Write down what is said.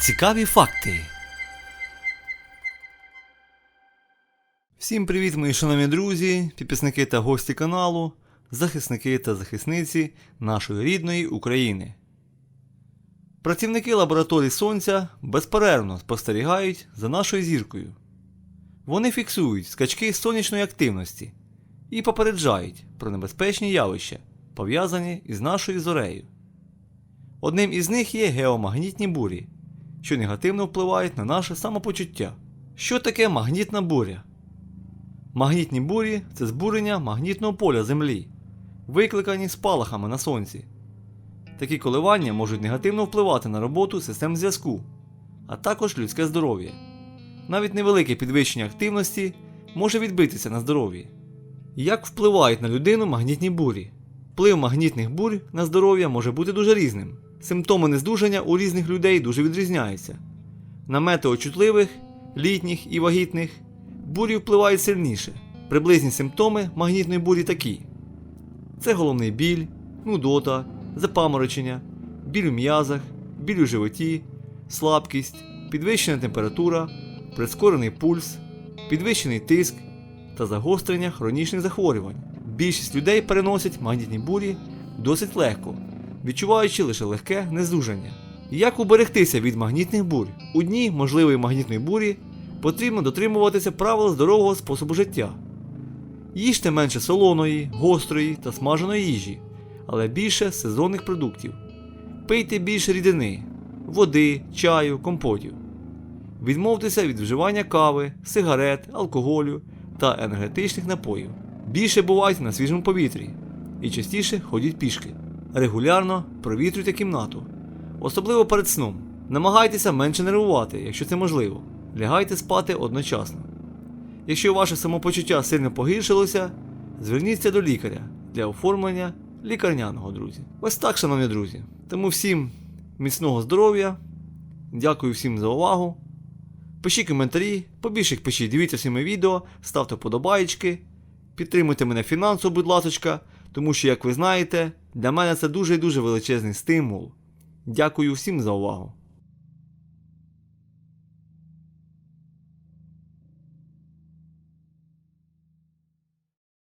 Цікаві факти. Всім привіт, мої шановні друзі, підписники та гості каналу, захисники та захисниці нашої рідної України. Працівники лабораторії Сонця безперервно спостерігають за нашою зіркою. Вони фіксують скачки сонячної активності і попереджають про небезпечні явища, пов'язані із нашою зорею. Одним із них є геомагнітні бурі, що негативно впливають на наше самопочуття. Що таке магнітна буря? Магнітні бурі це збурення магнітного поля Землі, викликані спалахами на сонці. Такі коливання можуть негативно впливати на роботу систем зв'язку, а також людське здоров'я. Навіть невелике підвищення активності може відбитися на здоров'ї. Як впливають на людину магнітні бурі? Вплив магнітних бурь на здоров'я може бути дуже різним. Симптоми нездужання у різних людей дуже відрізняються. На метеочутливих, літніх і вагітних бурі впливають сильніше. Приблизні симптоми магнітної бурі такі: це головний біль, нудота, запаморочення, біль у м'язах, біль у животі, слабкість, підвищена температура, прискорений пульс, підвищений тиск та загострення хронічних захворювань. Більшість людей переносять магнітні бурі досить легко, відчуваючи лише легке нездужання. Як уберегтися від магнітних бурь? У дні можливої магнітної бурі потрібно дотримуватися правил здорового способу життя. Їжте менше солоної, гострої та смаженої їжі, але більше сезонних продуктів. Пийте більше рідини, води, чаю, компотів. Відмовтеся від вживання кави, сигарет, алкоголю та енергетичних напоїв. Більше бувайте на свіжому повітрі і частіше ходіть пішки. Регулярно провітрюйте кімнату, особливо перед сном. Намагайтеся менше нервувати, якщо це можливо. Лягайте спати одночасно. Якщо ваше самопочуття сильно погіршилося, зверніться до лікаря для оформлення лікарняного, друзі. Ось так, шановні друзі. Тому всім міцного здоров'я. Дякую всім за увагу. Пишіть коментарі, побільше їх пишіть, дивіться всі мої відео, ставте вподобаєчки, підтримуйте мене фінансово, будь ласочка, тому що, як ви знаєте, для мене це дуже і дуже величезний стимул. Дякую всім за увагу.